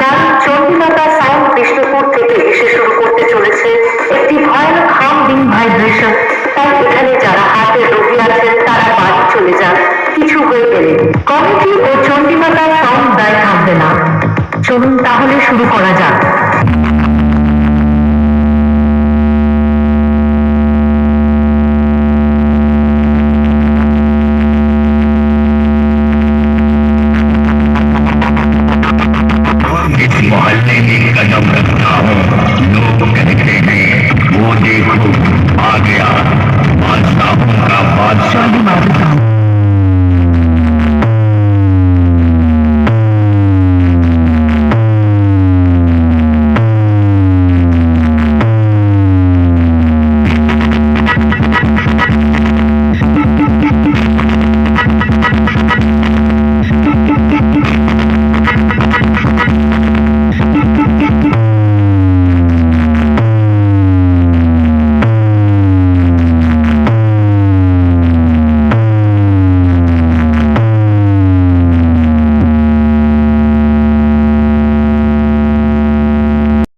কাল চণ্ডীমাতা সাউন্ড বিষ্ণুপুর থেকে এসে শুরু করতে চলেছে একটি ভয়ানক হামডিং ভাইব্রেশন। তাই এখানে যারা হাতের রোগী আছেন, তারা বাড়ি চলে যান। কিছু হয়ে গেলে কমিটি ও চণ্ডীমাতার সাউন্ড দায় থাকবে না। চলুন তাহলে শুরু করা যাক।